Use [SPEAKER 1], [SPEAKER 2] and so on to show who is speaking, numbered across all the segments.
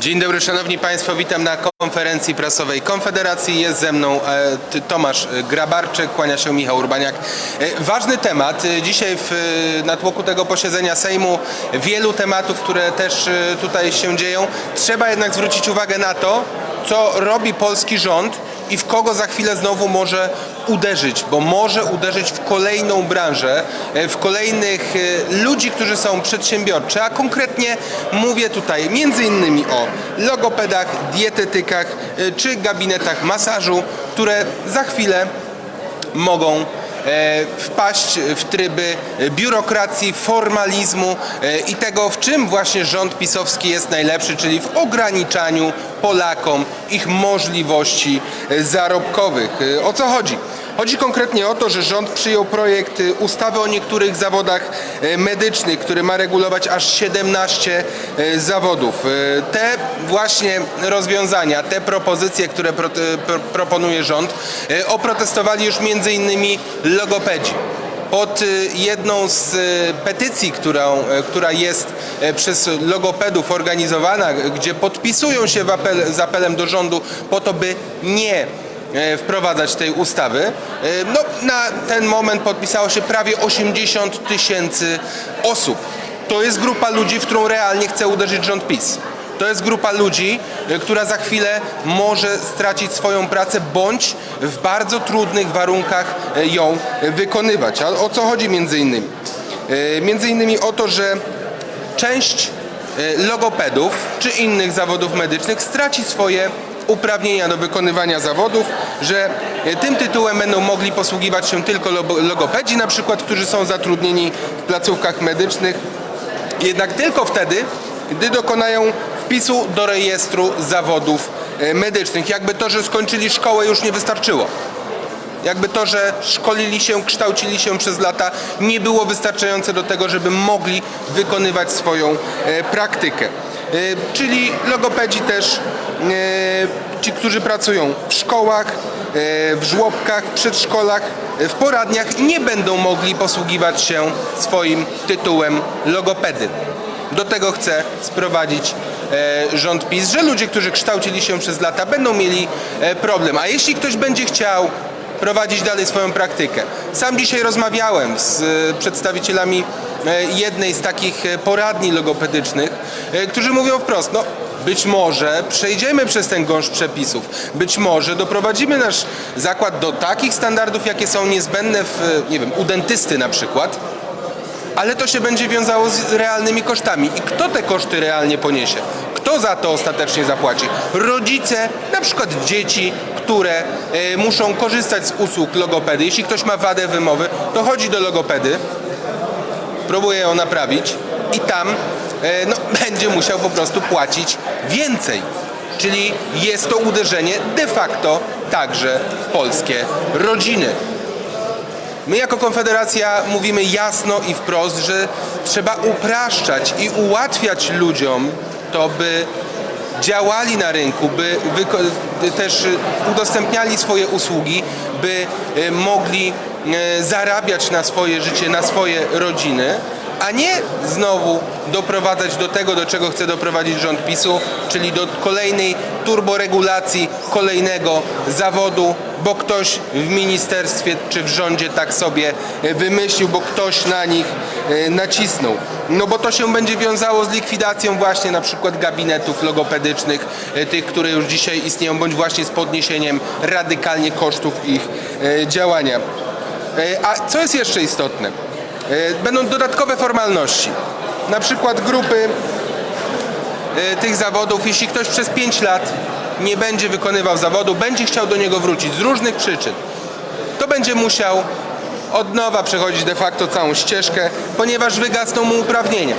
[SPEAKER 1] Dzień dobry Szanowni Państwo, witam na konferencji prasowej Konfederacji. Jest ze mną e, Tomasz Grabarczyk, kłania się Michał Urbaniak. E, Ważny temat. E, Dzisiaj w natłoku tego posiedzenia Sejmu wielu tematów, które też tutaj się dzieją. Trzeba jednak zwrócić uwagę na to, co robi polski rząd i w kogo za chwilę znowu może uderzyć, bo może uderzyć w kolejną branżę, e, w kolejnych e, ludzi, którzy są przedsiębiorczy, a konkretnie mówię tutaj między innymi o logopedach, dietetykach e, czy gabinetach masażu, które za chwilę mogą wpaść w tryby biurokracji, formalizmu e, i tego, w czym właśnie rząd pisowski jest najlepszy, czyli w ograniczaniu Polakom ich możliwości e, zarobkowych. E, O co chodzi? Chodzi konkretnie o to, że rząd przyjął projekt e, ustawy o niektórych zawodach e, medycznych, który ma regulować aż 17 e, zawodów. Te właśnie rozwiązania, te propozycje, które pro, pro, proponuje rząd, oprotestowali już innymi logopedzi. Pod y, jedną z y, petycji, którą, która jest przez logopedów organizowana, gdzie podpisują się apel, z apelem do rządu po to, by nie wprowadzać tej ustawy. E, No, na ten moment podpisało się prawie 80 tysięcy osób. To jest grupa ludzi, w którą realnie chce uderzyć rząd PiS. To jest grupa ludzi, e, która za chwilę może stracić swoją pracę bądź w bardzo trudnych warunkach e, ją e, wykonywać. A o co chodzi między innymi? E, Między innymi o to, że część e, logopedów czy innych zawodów medycznych straci swoje uprawnienia do wykonywania zawodów, że e, tym tytułem będą mogli posługiwać się tylko logo- logopedzi, na przykład, którzy są zatrudnieni w placówkach medycznych, jednak tylko wtedy, gdy dokonają wpisu do rejestru zawodów e, medycznych. Jakby to, że skończyli szkołę już nie wystarczyło. Jakby to, że szkolili się, kształcili się przez lata, nie było wystarczające do tego, żeby mogli wykonywać swoją e, praktykę. E, czyli logopedzi też, e, ci, którzy pracują w szkołach, e, w żłobkach, przedszkolach, e, w poradniach, nie będą mogli posługiwać się swoim tytułem logopedy. Do tego chce sprowadzić rząd PiS, że ludzie, którzy kształcili się przez lata, będą mieli problem. A jeśli ktoś będzie chciał prowadzić dalej swoją praktykę. Sam dzisiaj rozmawiałem z e, przedstawicielami e, jednej z takich e, poradni logopedycznych, którzy mówią wprost, no być może przejdziemy przez ten gąszcz przepisów, być może doprowadzimy nasz zakład do takich standardów, jakie są niezbędne w, nie wiem, u dentysty na przykład, ale to się będzie wiązało z realnymi kosztami. I kto te koszty realnie poniesie? Kto za to ostatecznie zapłaci? Rodzice, na przykład dzieci, które e, muszą korzystać z usług logopedy. Jeśli ktoś ma wadę wymowy, to chodzi do logopedy, próbuje ją naprawić i tam e, no, będzie musiał po prostu płacić więcej. Czyli jest to uderzenie de facto także w polskie rodziny. My jako Konfederacja mówimy jasno i wprost, że trzeba upraszczać i ułatwiać ludziom to, by działali na rynku, by też udostępniali swoje usługi, by e, mogli e, zarabiać na swoje życie, na swoje rodziny, a nie znowu doprowadzać do tego, do czego chce doprowadzić rząd PiSu, czyli do kolejnej turboregulacji kolejnego zawodu, bo ktoś w ministerstwie czy w rządzie tak sobie e, wymyślił, bo ktoś na nich e, nacisnął. No bo to się będzie wiązało z likwidacją właśnie na przykład gabinetów logopedycznych, e, tych, które już dzisiaj istnieją, bądź właśnie z podniesieniem radykalnie kosztów ich działania. A co jest jeszcze istotne? Będą dodatkowe formalności. Na przykład grupy tych zawodów, jeśli ktoś przez 5 lat nie będzie wykonywał zawodu, będzie chciał do niego wrócić z różnych przyczyn, to będzie musiał od nowa przechodzić de facto całą ścieżkę, ponieważ wygasną mu uprawnienia.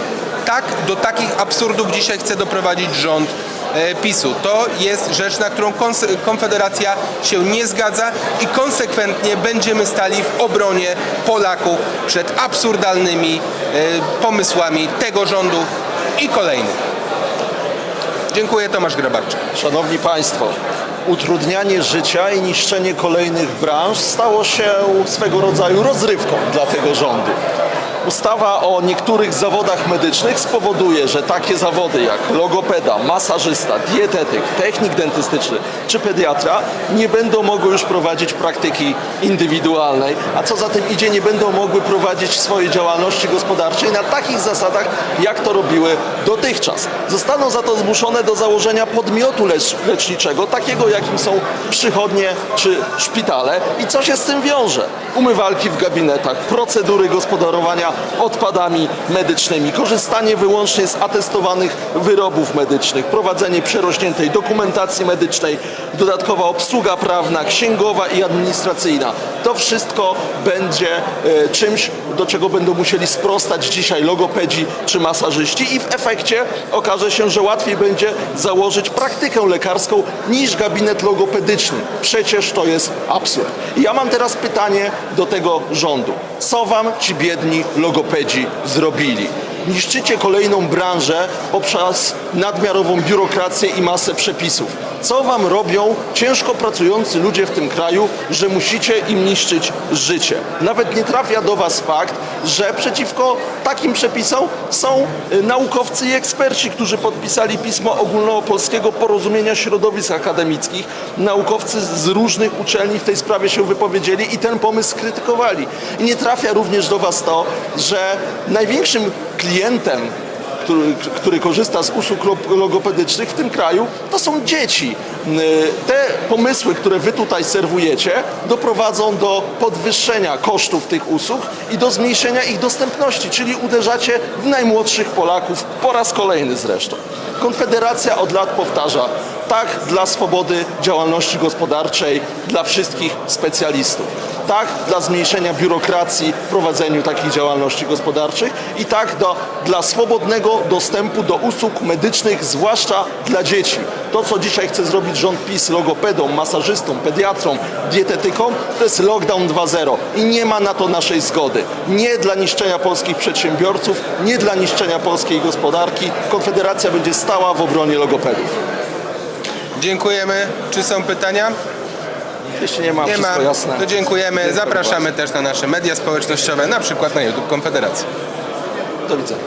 [SPEAKER 1] Tak, do takich absurdów dzisiaj chce doprowadzić rząd e, PiSu. To jest rzecz, na którą Konfederacja się nie zgadza i konsekwentnie będziemy stali w obronie Polaków przed absurdalnymi e, pomysłami tego rządu i kolejnych. Dziękuję, Tomasz Grabarczyk.
[SPEAKER 2] Szanowni Państwo, utrudnianie życia i niszczenie kolejnych branż stało się swego rodzaju rozrywką dla tego rządu. Ustawa o niektórych zawodach medycznych spowoduje, że takie zawody jak logopeda, masażysta, dietetyk, technik dentystyczny czy pediatra nie będą mogły już prowadzić praktyki indywidualnej, a co za tym idzie, nie będą mogły prowadzić swojej działalności gospodarczej na takich zasadach, jak to robiły dotychczas. Zostaną za to zmuszone do założenia podmiotu lecz, leczniczego, takiego jakim są przychodnie czy szpitale. I co się z tym wiąże? Umywalki w gabinetach, procedury gospodarowania odpadami medycznymi, korzystanie wyłącznie z atestowanych wyrobów medycznych, prowadzenie przerośniętej dokumentacji medycznej, dodatkowa obsługa prawna, księgowa i administracyjna. To wszystko będzie e, czymś, do czego będą musieli sprostać dzisiaj logopedzi czy masażyści i w efekcie okaże się, że łatwiej będzie założyć praktykę lekarską niż gabinet logopedyczny. Przecież to jest absurd. I ja mam teraz pytanie do tego rządu. Co wam ci biedni logopedzi zrobili? Niszczycie kolejną branżę poprzez nadmiarową biurokrację i masę przepisów. Co wam robią ciężko pracujący ludzie w tym kraju, że musicie im niszczyć życie? Nawet nie trafia do was fakt, że przeciwko takim przepisom są y, naukowcy i eksperci, którzy podpisali pismo ogólnopolskiego porozumienia środowisk akademickich. Naukowcy z różnych uczelni w tej sprawie się wypowiedzieli i ten pomysł skrytykowali. I nie trafia również do was to, że największym klientem który, który korzysta z usług lo- logopedycznych w tym kraju, to są dzieci. Yy, Te pomysły, które wy tutaj serwujecie, doprowadzą do podwyższenia kosztów tych usług i do zmniejszenia ich dostępności, czyli uderzacie w najmłodszych Polaków po raz kolejny zresztą. Konfederacja od lat powtarza, tak dla swobody działalności gospodarczej dla wszystkich specjalistów. Tak dla zmniejszenia biurokracji w prowadzeniu takich działalności gospodarczych i tak do, dla swobodnego dostępu do usług medycznych, zwłaszcza dla dzieci. To, co dzisiaj chce zrobić rząd PiS logopedom, masażystom, pediatrom, dietetykom, to jest lockdown 2.0 i nie ma na to naszej zgody. Nie dla niszczenia polskich przedsiębiorców, nie dla niszczenia polskiej gospodarki. Konfederacja będzie stała w obronie logopedów.
[SPEAKER 1] Dziękujemy. Czy są pytania?
[SPEAKER 2] Jeśli nie ma,
[SPEAKER 1] Nie ma.
[SPEAKER 2] wszystko jasne.
[SPEAKER 1] To dziękujemy. Zapraszamy też na nasze media społecznościowe, na przykład na YouTube Konfederacji.
[SPEAKER 2] Do widzenia.